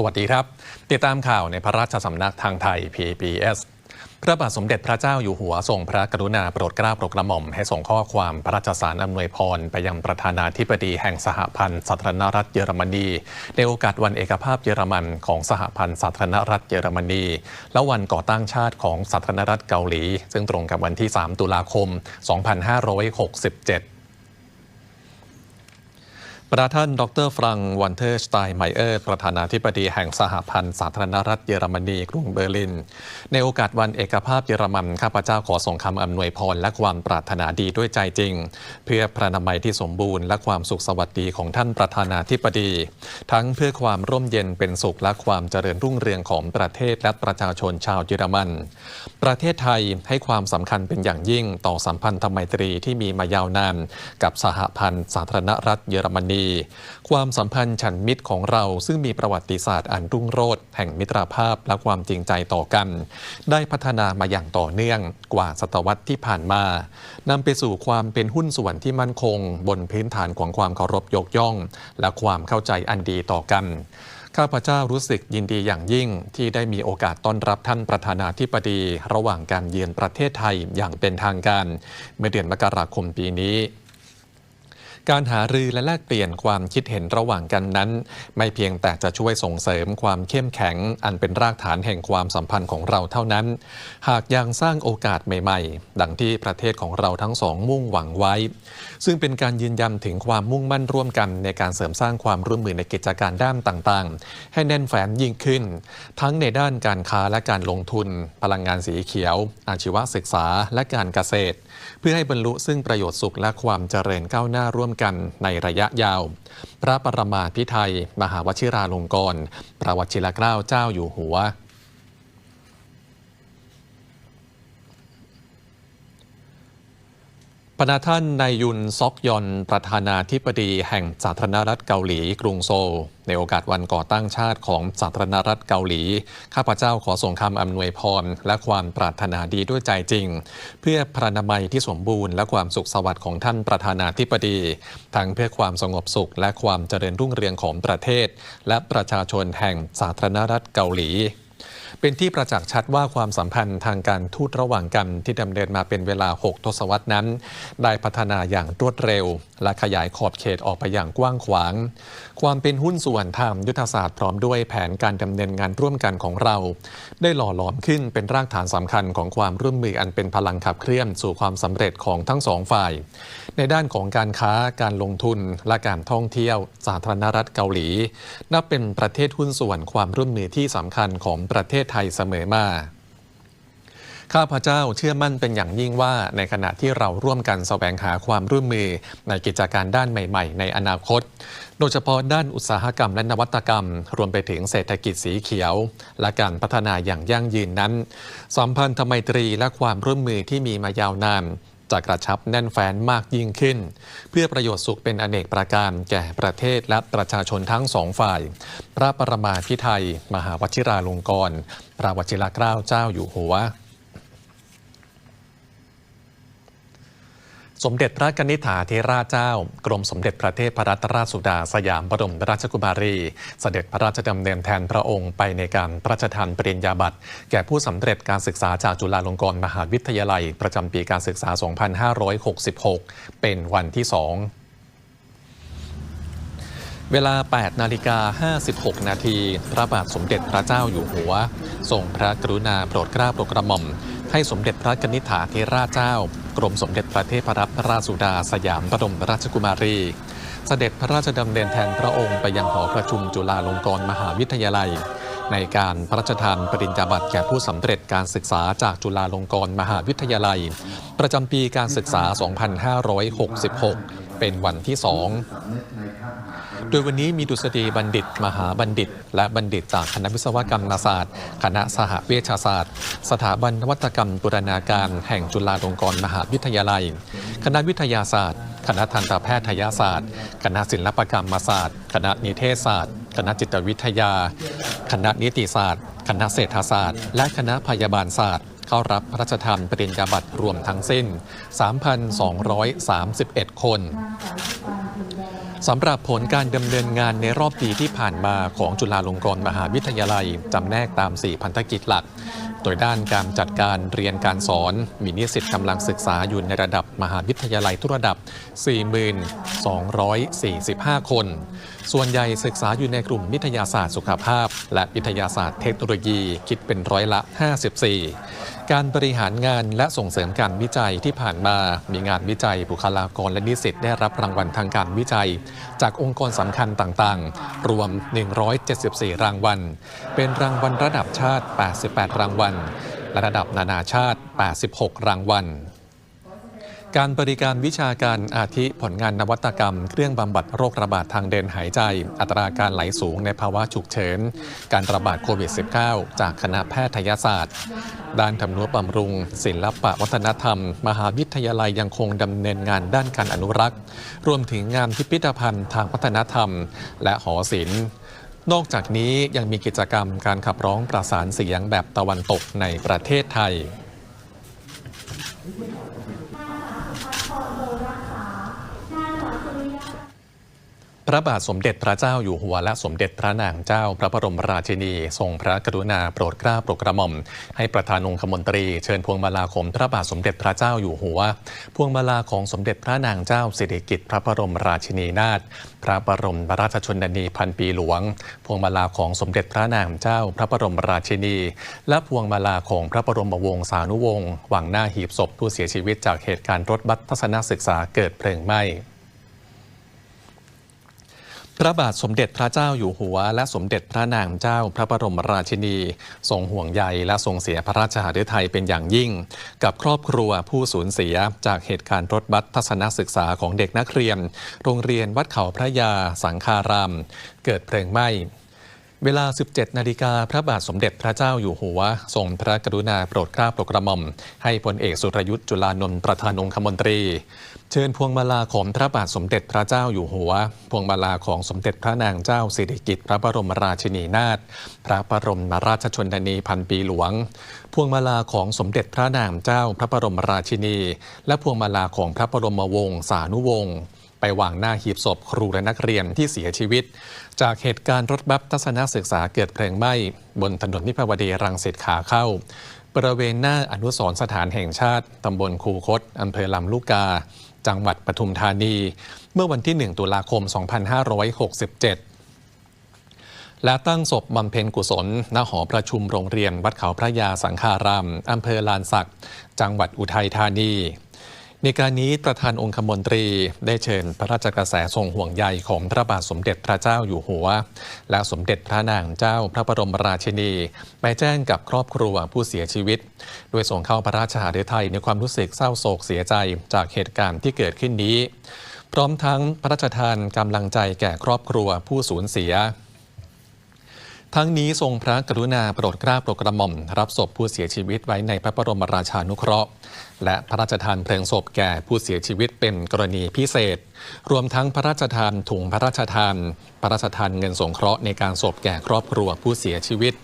สวัสดีครับ ติดตามข่าวในพระราชสำนักทางไทย PBS พระบาทสมเด็จพระเจ้าอยู่หัวทรงพระกรุณาโปรดเกล้าโปรดกระหม่อมให้ส่งข้อความพระราชสารอำนวยพร ไปยังประธานาธิบดีแห่งสหพันธ์สาธารณรัฐเยอรมนี ในโอกาสวันเอกภาพเยอรมันของสหพันธ์สาธารณรัฐเยอรมนี และวันก่อตั้งชาติของสาธารณรัฐเกาหลี ซึ่งตรงกับวันที่ 3 ตุลาคม 2567 ประท่านดรฟรังวันเทอร์สไตน์ไมเออร์ประธานาธิบดีแห่งสหพันธ์สาธารณรัฐเยอรมนีกรุงเบอร์ลิน ในโอกาสวันเอกภาพเยอรมันข้าพเจ้าขอส่งคำอำนวยพรและความปรารถนาดีด้วยใจจริง เพื่อพระนามัยที่สมบูรณ์และความสุขสวัสดีของท่านประธานาธิบดี ทั้งเพื่อความร่มเย็นเป็นสุขและความเจริญรุ่งเรืองของประเทศและประชาชนชาวเยอรมันประเทศไทยให้ความสำคัญเป็นอย่างยิ่งต่อสัมพันธไมตรีที่มีมายาวนานกับสหพันธ์สาธารณรัฐเยอรมนี ความสัมพันธ์ฉันมิตรของเราซึ่งมีประวัติศาสตร์อันรุ่งโรจน์แห่งมิตรภาพและความจริงใจต่อกัน ได้พัฒนามาอย่างต่อเนื่องกว่าศตวรรษที่ผ่านมานำไปสู่ความเป็นหุ้นส่วนที่มั่นคง บนพื้นฐานของความเคารพยกย่อง และความเข้าใจอันดีต่อกัน ข้าพเจ้ารู้สึกยินดีอย่างยิ่งที่ได้มีโอกาสต้อนรับท่านประธานาธิบดี ระหว่างการเยือนประเทศไทยอย่างเป็นทางการ เมื่อเดือนมกราคมปีนี้ การหารือและแลกเปลี่ยนความคิดเห็นระหว่างกันนั้น ไม่เพียงแต่จะช่วยส่งเสริมความเข้มแข็ง อันเป็นรากฐานแห่งความสัมพันธ์ของเราเท่านั้น หากยังสร้างโอกาสใหม่ๆ ดังที่ประเทศของเราทั้งสองมุ่งหวังไว้ ซึ่งเป็นการยืนยันถึงความมุ่งมั่นร่วมกันในการเสริมสร้างความร่วมมือในกิจการด้านต่างๆ ให้แน่นแฟ้นยิ่งขึ้น ทั้งในด้านการค้าและการลงทุน พลังงานสีเขียว อาชีวศึกษาและการเกษตร เพื่อให้บรรลุซึ่งประโยชน์สุขและความเจริญก้าวหน้าร่วมกันในระยะยาว พระประมาพิไทย มหาวชิราลงกรณ์ประวัชิรเกล้าเจ้าอยู่หัว พนาท่านนายยุนซอกยอนประธานาธิบดีแห่งสาธารณรัฐเกาหลีกรุงโซล ในโอกาสวันก่อตั้งชาติของสาธารณรัฐเกาหลี ข้าพเจ้าขอส่งคำอำนวยพร และความปรารถนาดีด้วยใจจริง เพื่อพระนามัยที่สมบูรณ์และความสุขสวัสดิ์ของท่านประธานาธิบดี ทั้งเพื่อความสงบสุขและความเจริญรุ่งเรืองของประเทศ และประชาชนแห่งสาธารณรัฐเกาหลี เป็นที่ประจักษ์ชัดว่าความสัมพันธ์ทางการทูตระหว่างกันที่ดำเนินมาเป็นเวลา 6 ทศวรรษนั้น ได้พัฒนาอย่างรวดเร็ว และขยายขอบเขตออกไปอย่างกว้างขวาง ความเป็นหุ้นส่วนทางยุทธศาสตร์พร้อมด้วยแผนการดำเนินงานร่วมกันของเรา ได้หล่อหลอมขึ้นเป็นรากฐานสำคัญของความร่วมมืออันเป็นพลังขับเคลื่อนสู่ความสำเร็จของทั้งสองฝ่าย ในด้านของการค้าการลงทุนและการท่องเที่ยว สาธารณรัฐเกาหลี นับเป็นประเทศหุ้นส่วนความร่วมมือที่สำคัญของประเทศไทยเสมอมา ข้าพเจ้าเชื่อมั่นเป็นอย่างยิ่งว่าในขณะที่เราร่วมกันสแสวงหาความร่วมมือในกิจการด้านใหม่ ๆ ในอนาคต โดยเฉพาะด้านอุตสาหกรรมและนวัตกรรม รวมไปถึงเศรษฐกิจสีเขียว และการพัฒนาอย่างยั่งยืนนั้น สัมพันธไมตรีและความร่วมมือที่มีมายาวนาน จะกระชับแน่นแฟ้นมากยิ่งขึ้น เพื่อประโยชน์สุขเป็นอเนกประการแก่ประเทศและประชาชนทั้งสองฝ่าย พระประมาพิไทย มหาวชิราลงกรณ์พระวชิรเกล้าเจ้าอยู่หัว สมเด็จพระกนิษฐาธิราชเจ้า กรมสมเด็จพระเทพรัตนราชสุดาสยามบรมราชกุมารี เสด็จพระราชดำเนินแทนพระองค์ไปในการพระราชทานปริญญาบัตร แก่ผู้สำเร็จการศึกษาจากจุฬาลงกรณ์มหาวิทยาลัย ประจำปีการศึกษา 2566 เป็นวันที่ 2เวลา 8 นาฬิกา 56 นาที พระบาทสมเด็จพระเจ้าอยู่หัว ทรงพระกรุณาโปรดเกล้าโปรดกระหม่อม ให้สมเด็จพระกนิษฐาธิราชเจ้า กรมสมเด็จพระเทพรัตนราชสุดาสยามบรมราชกุมารี เสด็จพระราชดำเนินแทนพระองค์ไปยังหอประชุมจุฬาลงกรณ์มหาวิทยาลัย ในการพระราชทานปริญญาบัตรแก่ผู้สำเร็จการศึกษาจากจุฬาลงกรณ์มหาวิทยาลัย ประจำปีการศึกษา 2566 เป็นวันที่สอง โดยวันนี้มีดุษฎีบัณฑิต มหาบัณฑิต และบัณฑิตจากคณะวิศวกรรมศาสตร์ คณะสหเวชศาสตร์ สถาบันนวัตกรรมบูรณาการแห่งจุฬาลงกรณ์มหาวิทยาลัย คณะวิทยาศาสตร์ คณะทันตแพทยศาสตร์ คณะศิลปกรรมศาสตร์ คณะนิเทศศาสตร์ คณะจิตวิทยา คณะนิติศาสตร์ คณะเศรษฐศาสตร์ และคณะพยาบาลศาสตร์เข้ารับพระราชทานปริญญาบัตรรวมทั้งสิ้น 3,231 คน สำหรับผลการดำเนินงานในรอบปีที่ผ่านมาของจุฬาลงกรณ์มหาวิทยาลัยจำแนกตาม 4 พันธกิจหลัก โดยด้านการจัดการเรียนการสอน มีนิสิตกำลังศึกษาอยู่ในระดับมหาวิทยาลัยทุกระดับ 4245 คน ส่วนใหญ่ศึกษาอยู่ในกลุ่มวิทยาศาสตร์สุขภาพ และวิทยาศาสตร์เทคโนโลยีคิดเป็นร้อยละ 54 การบริหารงานและส่งเสริมการวิจัยที่ผ่านมา มีงานวิจัยบุคลากรและนิสิตได้รับรางวัลทางการวิจัย จากองค์กรสำคัญต่างๆ รวม 174 รางวัล เป็นรางวัลระดับชาติ 88 รางวัล และระดับนานาชาติ 86 รางวัล การบริการวิชาการอาทิผลงานนวัตกรรม เครื่องบำบัดโรคระบาดทางเดินหายใจ อัตราการไหลสูงในภาวะฉุกเฉิน การระบาดโควิด -19 จากคณะแพทยศาสตร์ ด้านทำนุบำรุง ศิลปะวัฒนธรรม มหาวิทยาลัยยังคงดำเนินงานด้านการอนุรักษ์ รวมถึงงานพิพิธภัณฑ์ทางวัฒนธรรม และหอศิลป์นอกจากนี้ยังมีกิจกรรมการขับร้องประสานเสียงแบบตะวันตกในประเทศไทย พระบาทสมเด็จพระเจ้าอยู่หัวและสมเด็จพระนางเจ้าพระบรมราชินี ทรงพระกรุณาโปรดเกล้าโปรดกระหม่อม ให้ประธานองคมนตรีเชิญพวงมาลาของพระบาทสมเด็จพระเจ้าอยู่หัว พวงมาลาของสมเด็จพระนางเจ้าสิริกิติ์พระบรมราชินีนาถพระบรมราชชนนีพันปีหลวง พวงมาลาของสมเด็จพระนางเจ้าพระบรมราชินี และพวงมาลาของพระบรมวงศานุวงศ์หวางหน้าหีบศพผู้เสียชีวิตจากเหตุการณ์รถบัสทัศนศึกษาเกิดเพลิงไหม้ พระบาทสมเด็จพระเจ้าอยู่หัว และสมเด็จพระนางเจ้าพระบรมราชินี ทรงห่วงใยและทรงเสียพระราชหฤทัยเป็นอย่างยิ่ง กับครอบครัวผู้สูญเสียจากเหตุการณ์รถบัสทัศนศึกษาของเด็กนักเรียน โรงเรียนวัดเขาพระยาสังคาราม เกิดเพลิงไหม้ เวลา 17 นาฬิกา พระบาทสมเด็จพระเจ้าอยู่หัว ทรงพระกรุณาโปรดเกล้าโปรดกระหม่อม ให้พลเอกสุรยุทธ์จุลานนท์ประธานองคมนตรี เชิญพวงมาลาของพระบาทสมเด็จพระเจ้าอยู่หัว พวงมาลาของสมเด็จพระนางเจ้าสิริกิติ์พระบรมราชินีนาถ พระบรมราชชนนีพันปีหลวง พวงมาลาของสมเด็จพระนางเจ้าพระบรมราชินี และพวงมาลาของพระบรมวงศานุวงศ์ ไปวางหน้าหีบศพครูและนักเรียนที่เสียชีวิต จากเหตุการณ์รถบัสทัศนศึกษาเกิดเพลิงไหม้ บนถนนนิพาวดีรังสิตขาเข้า บริเวณหน้าอนุสรสถานแห่งชาติตำบลคูคตอำเภอลำลูกกา จังหวัดปทุมธานี เมื่อวันที่ 1 ตุลาคม 2567และตั้งศพบำเพ็ญกุศล ณ หอประชุมโรงเรียน วัดเขาพระยาสังฆาราม อำเภอลานสัก จังหวัดอุทัยธานี ในการนี้ประธานองคมนตรีได้เชิญพระราชกระแสทรงห่วงใยของพระบาทสมเด็จพระเจ้าอยู่หัว และสมเด็จพระนางเจ้าพระบรมราชินีไปแจ้งกับครอบครัวผู้เสียชีวิต โดยส่งเข้าพระราชหฤทัยในความรู้สึกเศร้าโศกเสียใจจากเหตุการณ์ที่เกิดขึ้นนี้ พร้อมทั้งพระราชทานกำลังใจแก่ครอบครัวผู้สูญเสีย ทั้งนี้ทรงพระกรุณาโปรดเกล้าโปรดกระหม่อม รับศพผู้เสียชีวิตไว้ในพระบรมราชานุเคราะห์ และพระราชทานเพลิงศพแก่ผู้เสียชีวิตเป็นกรณีพิเศษ รวมทั้งพระราชทานถุงพระราชทาน พระราชทานเงินสงเคราะห์ในการศพแก่ครอบครัวผู้เสียชีวิต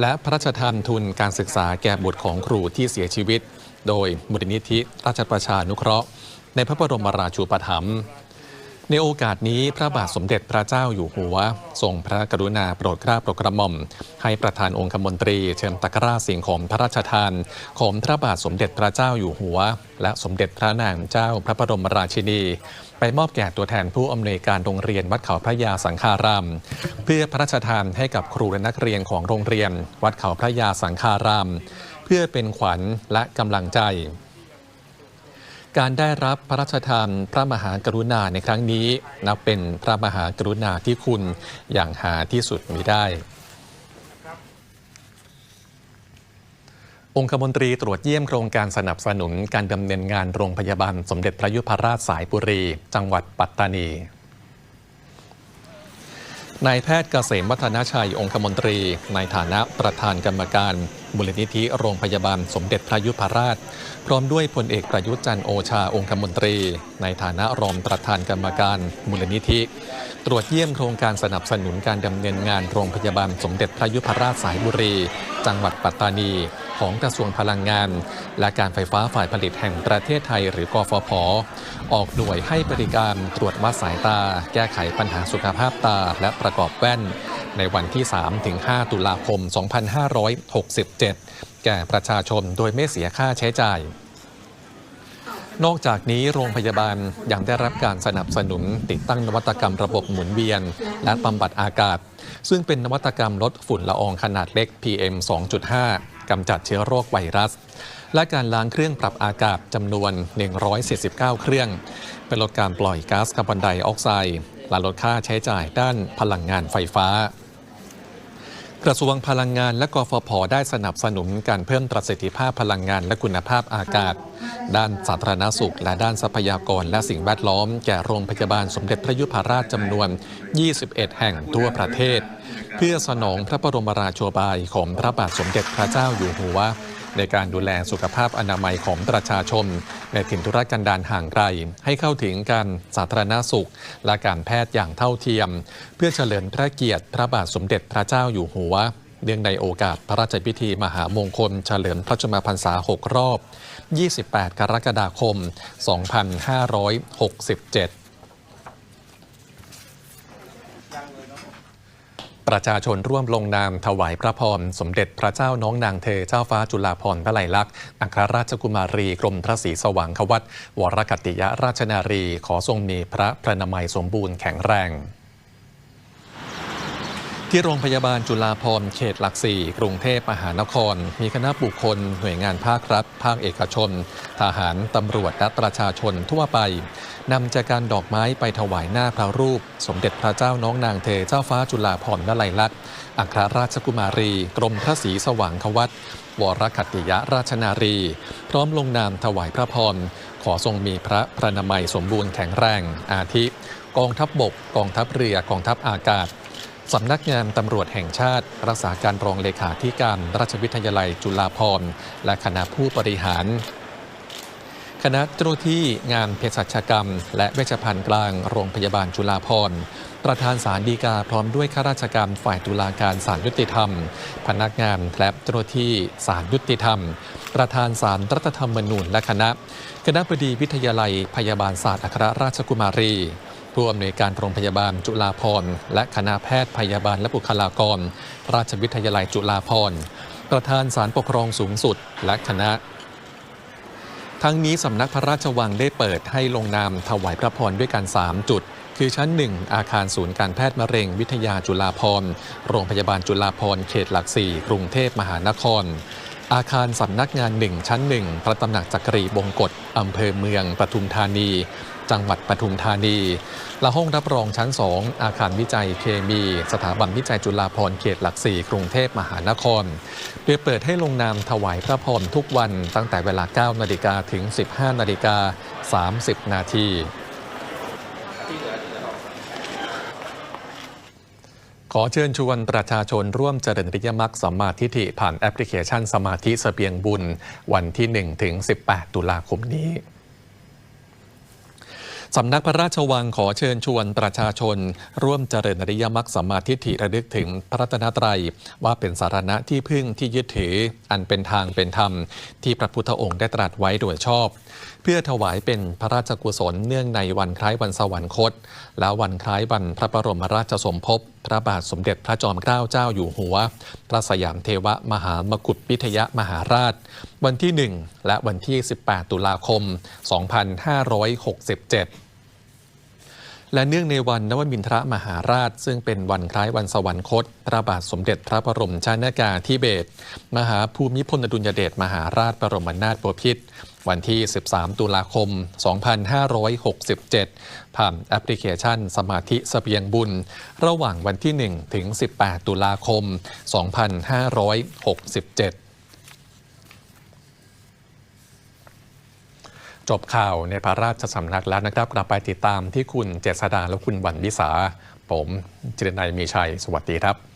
และพระราชทานทุนการศึกษาแก่บุตรของครูที่เสียชีวิต โดยมูลนิธิราชประชานุเคราะห์ ในพระบรมราชูปถัมภ์ ในโอกาสนี้พระบาทสมเด็จพระเจ้าอยู่หัว ทรงพระกรุณาโปรดเกล้าโปรดกระหม่อม ให้ประธานองคมนตรี เชิญตะกร้าสิ่งของพระราชทาน ของพระบาทสมเด็จพระเจ้าอยู่หัว และสมเด็จพระนางเจ้าพระบรมราชินี ไปมอบแก่ตัวแทนผู้อำนวยการโรงเรียนวัดเขาพระยาสังฆาราม เพื่อพระราชทานให้กับครูและนักเรียนของโรงเรียน วัดเขาพระยาสังฆาราม เพื่อเป็นขวัญและกำลังใจ การได้รับพระราชทานพระมหากรุณาในครั้งนี้ นับเป็นพระมหากรุณาที่คุณอย่างหาที่สุดมิได้ องคมนตรีตรวจเยี่ยมโครงการสนับสนุนการดำเนินงานโรงพยาบาลสมเด็จพระยุพราชสายบุรี จังหวัดปัตตานีนายแพทย์เกษมวัฒนชัยองคมนตรี ในฐานะประธานกรรมการ มูลนิธิโรงพยาบาลสมเด็จพระยุพราช พร้อมด้วยพลเอกประยุทธ์จันทร์โอชาองคมนตรี ในฐานะรองประธานกรรมการมูลนิธิ ตรวจเยี่ยมโครงการสนับสนุนการดำเนินงานโรงพยาบาลสมเด็จพระยุพราชสายบุรี จังหวัดปัตตานี ของกระทรวงพลังงาน และการไฟฟ้าฝ่ายผลิตแห่งประเทศไทยหรือกฟผ ออกหน่วยให้บริการตรวจวัดสายตา แก้ไขปัญหาสุขภาพตา และประกอบแว่น ในวันที่ 3-5 ตุลาคม 2567 แก่ประชาชนโดยไม่เสียค่าใช้จ่าย นอกจากนี้โรงพยาบาลยังได้รับการสนับสนุนติดตั้งนวัตกรรมระบบหมุนเวียน และบำบัดอากาศ ซึ่งเป็นนวัตกรรมลดฝุ่นละอองขนาดเล็ก PM 2.5 กำจัดเชื้อโรคไวรัส และการล้างเครื่องปรับอากาศจำนวน 149 เครื่อง เป็นลดการปล่อยก๊าซคาร์บอนไดออกไซด์และลดค่าใช้จ่ายด้านพลังงานไฟฟ้า กระทรวงพลังงานและกฟผ ได้สนับสนุนการเพิ่มประสิทธิภาพพลังงานและคุณภาพอากาศ ด้านสาธารณสุข และด้านทรัพยากรและสิ่งแวดล้อม แก่โรงพยาบาลสมเด็จพระยุพราชจำนวน 21 แห่งทั่วประเทศ เพื่อสนองพระบรมราโชบายของพระบาทสมเด็จพระเจ้าอยู่หัว ในการดูแลสุขภาพอนามัยของประชาชน ในถิ่นธุรกันดารห่างไกล ให้เข้าถึงการสาธารณสุข และการแพทย์อย่างเท่าเทียม เพื่อเฉลิมพระเกียรติพระบาทสมเด็จพระเจ้าอยู่หัวเนื่องในโอกาสพระราชพิธีมหามงคล เฉลิมพระชนมพรรษา 6 รอบ 28 กรกฎาคม 2567 ประชาชนร่วมลงนามถวายพระพร สมเด็จพระเจ้าน้องนางเธอเจ้าฟ้าจุฬาภรณ์พระไลลักษณ์อัครราชกุมารีกรมพระศรีสว่างควัตวรกตติยราชนารีขอทรงมีพระพระนามัยสมบูรณ์แข็งแรง ที่โรงพยาบาลจุฬาภรณ์เขตหลักสี่กรุงเทพมหานคร มีคณะบุคคล หน่วยงานภาครัฐ ภาคเอกชน ทหาร ตำรวจและประชาชนทั่วไปนำจากการดอกไม้ไปถวายหน้าพระรูป สมเด็จพระเจ้าน้องนางเธอเจ้าฟ้าจุฬาภรณ์วลัยลักษณ์อัครราชกุมารี กรมพระศรีสว่างควัตวรคตติยราชนารี พร้อมลงนามถวายพระพร ขอทรงมีพระพระนามัยสมบูรณ์แข็งแรง อาทิ กองทัพบบก กองทัพเรือ กองทัพอากาศ สำนักงานตำรวจแห่งชาติ รักษาการรองเลขาธิการราชวิทยาลัยจุฬาภรณ์ และคณะผู้บริหาร คณะเจ้าหน้าที่งานเภสัชกรรม และเวชภัณฑ์กลางโรงพยาบาลจุฬาภรณ์ ประธานศาลฎีกาพร้อมด้วยข้าราชการฝ่ายตุลาการศาลยุติธรรม พนักงานและเจ้าหน้าที่ศาลยุติธรรม ประธานศาลรัฐธรรมนูญและคณะ คณะบดีวิทยาลัยพยาบาลศาสตร์อัครราชกุมารี ผู้อำนวยการโรงพยาบาลจุฬาภรณ์และคณะแพทย์พยาบาลและบุคลากร ราชวิทยาลัยจุฬาภรณ์ประธานศาลปกครองสูงสุด และคณะ ทั้งนี้สำนักพระราชวังได้เปิดให้ลงนามถวายพระพรด้วยกัน 3 จุด คือชั้น 1 อาคารศูนย์การแพทย์มะเร็งวิทยาจุฬาภรโรงพยาบาลจุฬาภรเขตหลักสี่กรุงเทพมหานครอาคารสำนักงาน1ชั้น1พระตำหนักจักรีบงกฎอำเภอเมืองปทุมธานี จังหวัดปทุมธานี และห้องรับรองชั้น 2 อาคารวิจัยเคมี สถาบันวิจัยจุฬาภรณ์เขตหลักสี่กรุงเทพมหานคร โดยเปิดให้ลงนามถวายพระพรทุกวันตั้งแต่เวลา 9 นาฬิกาถึง 15 นาฬิกา 30 นาทีขอเชิญชวนประชาชนร่วมเจริญริยมรรคสัมมาทิฏฐิผ่านแอปพลิเคชันสมาธิเสบียงบุญ วันที่ 1 ถึง 18 ตุลาคมนี้ สำนักพระราชวังขอเชิญชวนประชาชน ร่วมเจริญอริยมรรคสัมมาทิฏฐิระลึกถึงพระรัตนตรัย ว่าเป็นสารณะที่พึ่งที่ยึดถือ อันเป็นทางเป็นธรรม ที่พระพุทธองค์ได้ตรัสไว้โดยชอบ เพื่อถวายเป็นพระราชกุศลเนื่องในวันคล้ายวันสวรรคต และวันคล้ายวันพระบรมราชสมภพพระบาทสมเด็จพระจอมเกล้าเจ้าอยู่หัว พระสยามเทวมหามกุฏวิทยมหาราช วันที่ 1 และวันที่ 18 ตุลาคม 2567และเนื่องในวันนวมินทรมหาราช ซึ่งเป็นวันคล้ายวันสวรรคต พระบาทสมเด็จพระบรมชนากาธิเบศรมหาภูมิพลอดุลยเดชมหาราชบรมนาถบพิตร วันที่ 13 ตุลาคม 2567 ผ่านแอปพลิเคชันสมาธิสเสบียงบุญ ระหว่างวันที่ 1 ถึง 18 ตุลาคม 2567จบข่าวในพระราชสำนักแล้วนะครับ กลับไปติดตามที่คุณเจษดาและคุณวันวิสา ผมจิรนัยมีชัย สวัสดีครับ